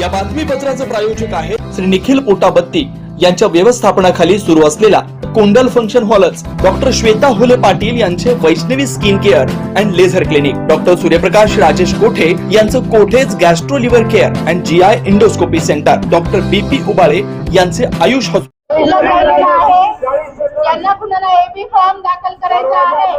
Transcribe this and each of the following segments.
या बातमीपत्राचे प्रायोजक आहे श्री निखिल पोटाबत्ती. यांच्या व्यवस्थापनाखाली सुरू असलेला कोंडल फंक्शन हॉलच डॉक्टर श्वेता होले पाटील यांचे Vaishnavi skin care and laser clinic. Doctor Suryaprakash Rajesh Kothe यांचं कोठेज gastro liver care and G I endoscopy centre. Doctor B P Ubale यांचे आयुष हॉस्पिटल. पहिलं झालेलं आहे यांना कुणाला एबी फॉर्म दाखल करायचा आहे.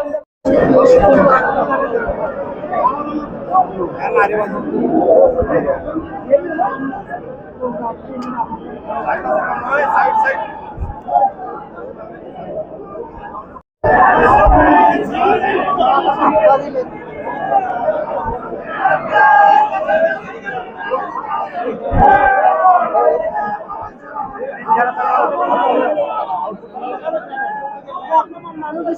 মানুষ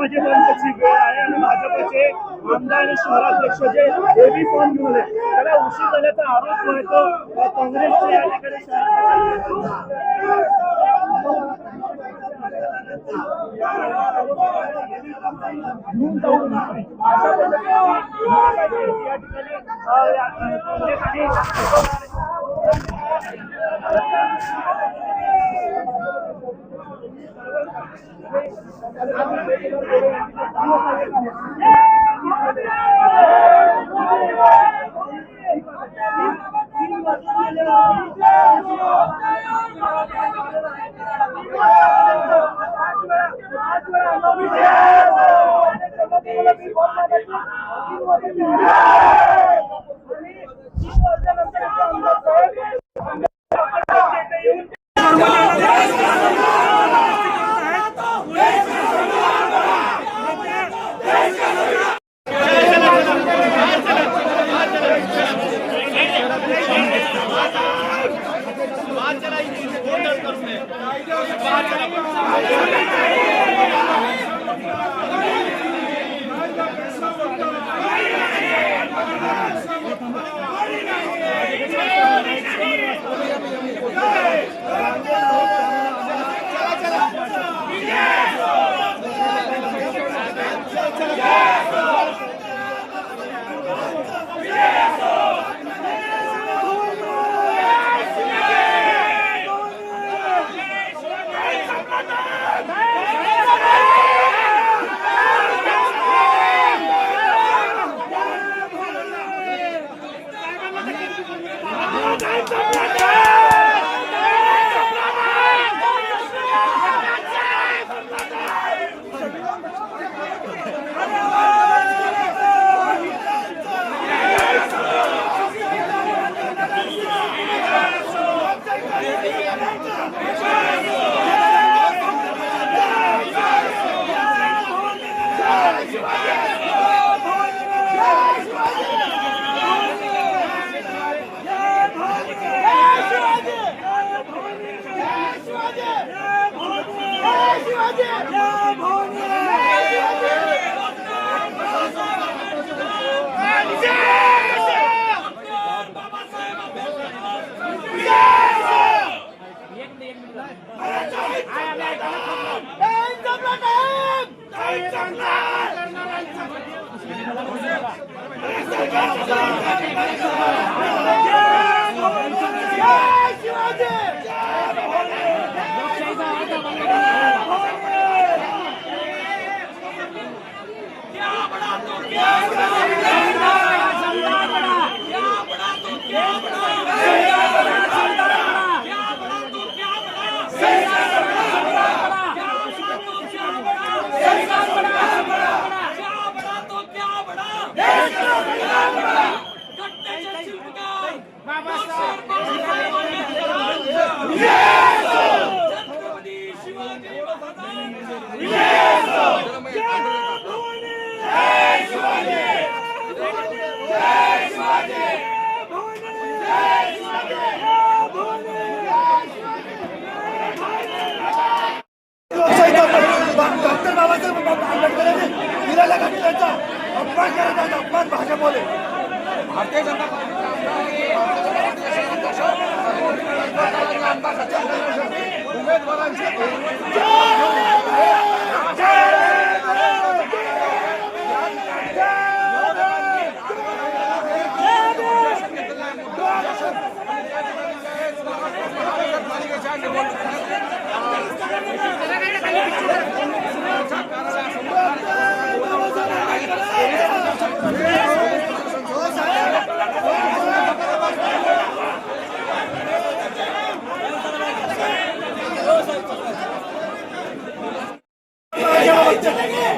बोलू का वेळ आहे आणि भाजपचे आमदार आणि शहराध्यक्ष जे एबी फॉर्म घेऊन त्याला उशीर झाल्याचा आरोप जो काँग्रेसचे या ठिकाणी अशा पद्धतीने या ठिकाणी काँग्रेस आणि Yeah! Yeah. Shivaji! Yeah! Doctor Babasaheb Chhatrapati Shivaji Maharaj आंबेडकरांनी दिलेल्या घटनेचा अपमान करत आहेत अपमान भाषामध्ये भारतीय जनता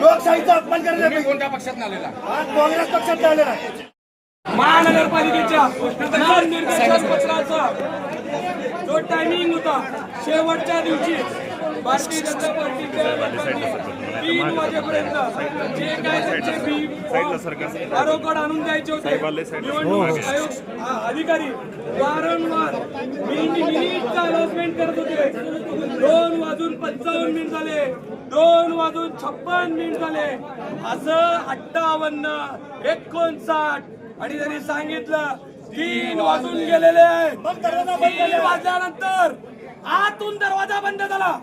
लोकशाहीचा अपमान करण्यासाठी कोणत्या पक्षात आलेला? काँग्रेस पक्षात आलेला महानगरपालिकेच्या पत्राचा जो टायमिंग होता शेवटच्या दिवशी भारतीय जनता पार्टीच्या लोकांनी तीन वाजेपर्यंत जे काय त्यांचे आरोपण आणून द्यायचे होते निवडणूक आयोग आ- अधिकारी वारंवार मिनिट मिनिटचा अनाउन्समेंट करत होते. दोन वाजून पंचावन्न मिनिट झाले दोन वाजून छप्पन मिनिट झाले. असं अठ्ठावन्न एकोणसाठ आणि त्यांनी सांगितलं तीन वाजून गेलेले तीन वाजल्यानंतर आतून दरवाजा बंद झाला.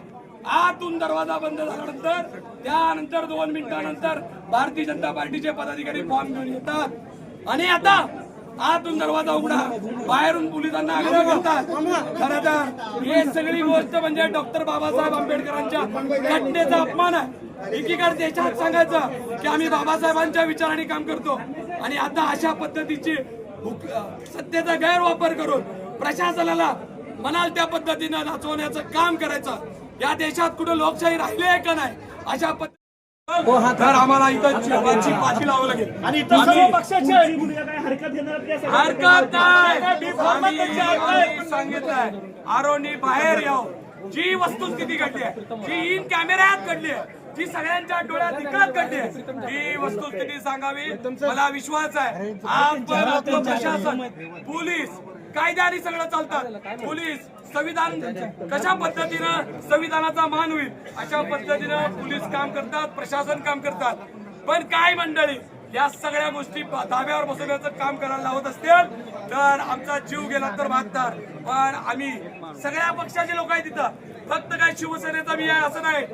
आतून दरवाजा बंद झाल्यानंतर त्यानंतर दोन मिनिटानंतर भारतीय जनता पार्टीचे पदाधिकारी फॉर्म घेऊन येतात. आणि आता आतून दरवाजा उघडा. बाहेरून पोलिसांना आग्रह करतात. खरं तर हे सगळी गोष्ट म्हणजे डॉक्टर बाबासाहेब आंबेडकरांच्या घटनेचा अपमान आहे. एकीकडे देशात सांगायचं की आम्ही बाबासाहेबांच्या विचाराने काम करतो. आणि आता अशा पद्धतीची सत्तेचा गैरवापर करून प्रशासनाला म्हणाल त्या पद्धतीनं नाचवण्याचं काम करायचं. या देशात कुठं लोकशाही राहिली आहे का नाही अशा पद्धतीने तर आम्हाला इथं चिरवाची पाठी लावावं लागेल. आणि हरकत नाही सांगितलंय. आरोनी बाहेर याव जी वस्तुस्थिती घडली आहे जी इन कॅमेऱ्यात घडली आहे जी सगळ्यांच्या डोळ्यात दिकत घडली ही वस्तुस्थिती सांगावी मला विश्वास आहे. आपण प्रशासन पोलीस कायद्याने सगळं चालतात. पोलीस संविधान कशा पद्धतीनं संविधानाचा मान होईल? अशा पद्धतीनं पोलीस काम करतात प्रशासन काम करतात. पण काय मंडळी या सगळ्या गोष्टी धाब्यावर बसवण्याचं काम करायला लावत असतील तर आमचा जीव गेला तर भागणार पण आम्ही सगळ्या पक्षाचे लोक आहेत तिथं फक्त काय शिवसेनेचा मी आहे असं नाही.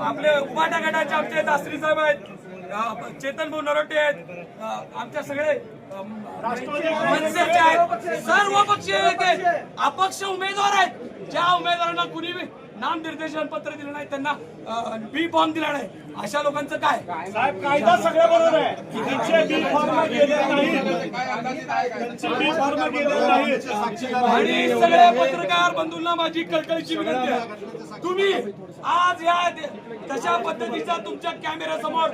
आपले उपाटा गटाचे आमचे दासरी साहेब आहेत चेतन भाऊ नरोटे आहेत आमच्या सगळे मनसेचे आहेत. सर्व पक्षीय अपक्ष उमेदवार आहेत. ज्या उमेदवारांना कुणी बी नामनिर्देशन पत्र दिलं नाही त्यांना बी फॉर्म दिला नाही. अशा लोकांचं काय? साहेब कायदा सगळं बरोबर आहे. बी फॉर्म गेले नाही. आणि सगळ्या पत्रकार बंधूंना माझी कळकळीची विनंती आहे. तुम्ही आज या तशा पद्धतीचा तुमच्या कॅमेऱ्या समोर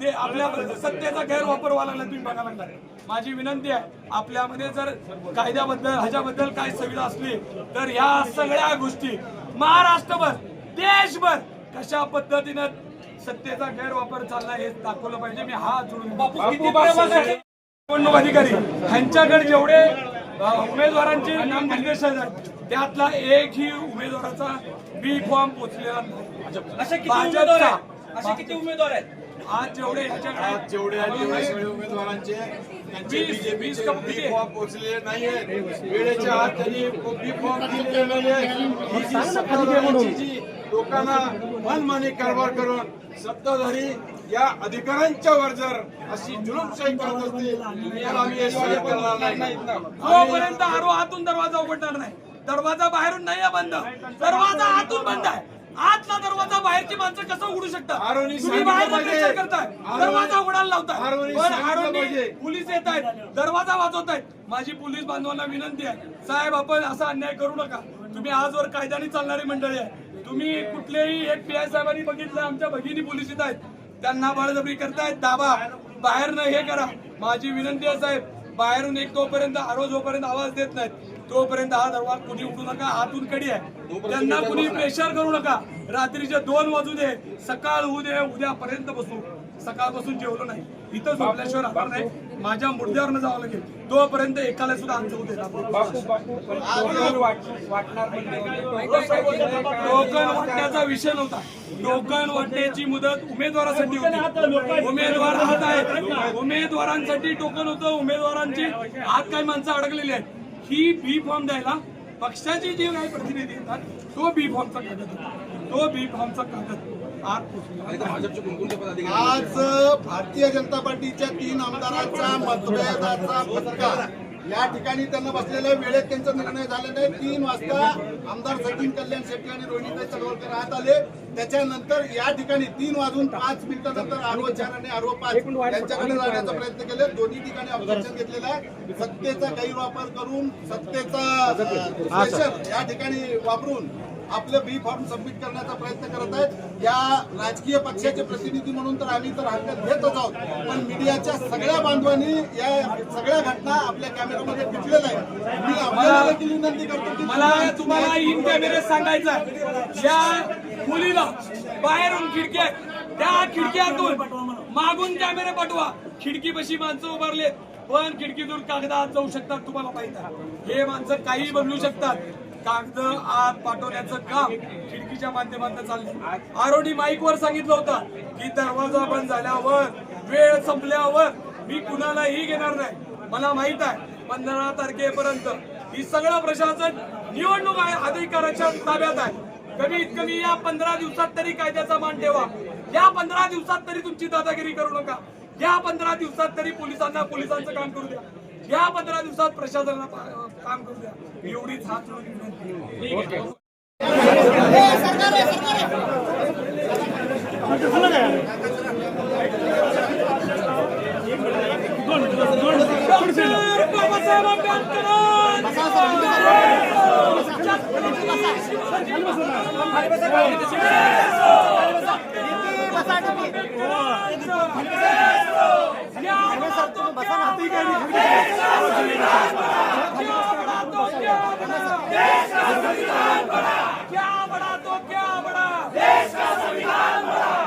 ते आपल्या सत्तेचा गैरवापर व्हायला लागला तुम्ही बघायला लागला माझी विनंती आहे आपल्यामध्ये जर कायद्याबद्दल ह्याच्याबद्दल काही सुविधा असली तर ह्या सगळ्या गोष्टी महाराष्ट्रभर देशभर कशा पद्धतीनं सत्तेचा गैरवापर चालला हे दाखवलं पाहिजे. मी हा जोडून निवडणूक अधिकारी ह्यांच्याकडे जेवढे उमेदवारांचे नामनिर्देशन आहेत त्यातला एकही उमेदवाराचा बी फॉर्म पोचलेला नाही. असे किती उमेदवार आहेत? असे किती उमेदवार आहेत? आज जेवढे ह्याच्याकडे जेवढे उमेदवारांचे कंपनी पोहोचलेले वेळेच्या आत त्यांनी बी फॉर्म दिलेले नाहीये ही जी सत्ताधाऱ्यांची जी लोकांना मनमानी कारभार करून सत्ताधारी या अधिकाऱ्यांच्या वर जर अशी जुलुमशाही करत असतील तर आम्ही हे सहन करणार नाही. जोपर्यंत आरो आतून दरवाजा उघडणार नाही दरवाजा बाहेरून नाही बंद. दरवाजा आतून बंद आहे. आतला दरवाजा बाहेरची माणसं कसं उघडू शकतात? तुम्ही बाहेर. प्रचार करताय. दरवाजा उघडायला लावताय. पण आरोनी. पोलीस येत आहेत. दरवाजा वाजवत आहेत माझी पोलीस बांधवांना विनंती आहे. साहेब आपण असा अन्याय करू नका. तुम्ही आजवर कायद्याने चालणारी मंडळी आहे. तुम्ही कुठलेही एक पी आय साहेबांनी बघितलं आमच्या भगिनी पोलीस येत आहेत. त्यांना बळजबरी करतायत. दाबा. बाहेरनं हे करा. माझी विनंती आहे साहेब बाहेरून एक तोपर्यंत आरो जोपर्यंत आवाज देत नाहीत तोपर्यंत हा दरवाजा कुणी उठू नका हातून कडी आहे. त्यांना कुणी प्रेशर करू नका. रात्रीचे दोन वाजू दे सकाळ होऊ दे उद्यापर्यंत बसू. सकाळपासून जेवलो नाही. इथं झोपल्याशिवाय राहणार नाही. माझ्या मुर्द्यावरनं जावं लागेल. तोपर्यंत एकाला सुद्धा आमचं होते टोकन वाटण्याचा विषय नव्हता. टोकन वाटण्याची मुदत उमेदवारासाठी होती. उमेदवार हात आहेत. उमेदवारांसाठी टोकन होतं. उमेदवारांची हात काही माणसं अडकलेली आहेत. ही बी फॉर्म द्यायला पक्षाचे जे काही प्रतिनिधी येतात तो बी फॉर्मचा कागद होता. तो बी फॉर्मचा कागद. आज भारतीय जनता पार्टीच्या तीन आमदारांचा मतभेदाचा फटका या ठिकाणी त्यांना बसलेल्या वेळेत त्यांचा निर्णय झाला नाही तीन वाजता आमदार सचिन कल्याण शेट्टी आणि रोहिणीताई चळवळकर आत आले त्याच्यानंतर या ठिकाणी तीन वाजून पाच मिनिटानंतर आरो चार आणि आरो पाच यांच्याकडे जाण्याचा प्रयत्न केले. दोन्ही ठिकाणी ऑब्जेक्शन घेतलेलं आहे. सत्तेचा गैरवापर करून सत्तेचा प्रेशर या ठिकाणी वापरून आपलं बी फॉर्म सबमिट करण्याचा प्रयत्न करत आहेत. या राजकीय पक्षाचे प्रतिनिधी म्हणून तर आम्ही तर हरकत घेतच आहोत. पण मीडियाच्या सगळ्या बांधवांनी या सगळ्या घटना आपल्या कॅमेऱ्यामध्ये टिपलेल्या आहेत. मी आपल्याला विनंती करतो की मला तुम्हाला इन कॅमेरे सांगायचं. या मुलीला बाहेरून खिडक्या त्या खिडक्यातून मागून कॅमेरे पाठवा. खिडकी पशी माणसं उभारलेत पण खिडकीतून कागदात जाऊ शकतात तुम्हाला माहीत आहे. हे माणसं काही बदलू शकतात. कागद आत पाठवण्याचं काम खिडकीच्या माध्यमातून चाललंय. आरोडी माईक वर सांगितलं होतं की दरवाजा बंद झाल्यावर वेळ संपल्यावर मी कुणालाही घेणार नाही. मला माहीत आहे पंधरा तारखेपर्यंत. ही सगळं प्रशासन निवडणूक आहे अधिकाराच्या ताब्यात आहे. कमीत कमी या पंधरा दिवसात तरी कायद्याचा मान ठेवा. या पंधरा दिवसात तरी तुमची दादागिरी करू नका. या पंधरा दिवसात तरी पोलिसांना पोलिसांचं काम करू द्या. या पंधरा दिवसात प्रशासनाला काम करू द्या. एवढीच हात क्या बड़ा तो क्या बड़ा देश का संविधान बड़ा